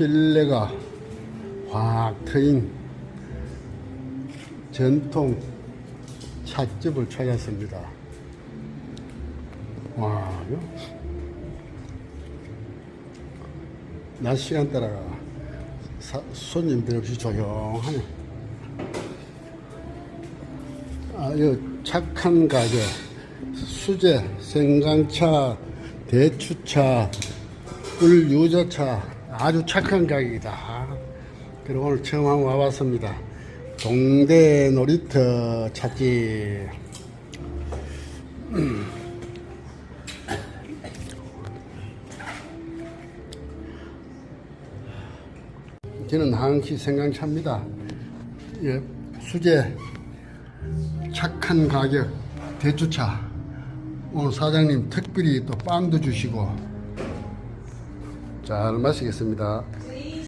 실내가 확 트인 전통 찻집을 찾았습니다. 와, 낮 시간 따라가 사- 손님들 없이 조용하네. 아, 이 착한 가게. 수제, 생강차, 대추차, 꿀 유자차. 아주 착한 가게이다. 그리고 오늘 처음 한번 와봤습니다. 동대 놀이터 찻집. 저는 항시 생강차입니다. 예, 수제 착한 가격 대추차 오늘 사장님 특별히 또 빵도 주시고 잘 마시겠습니다.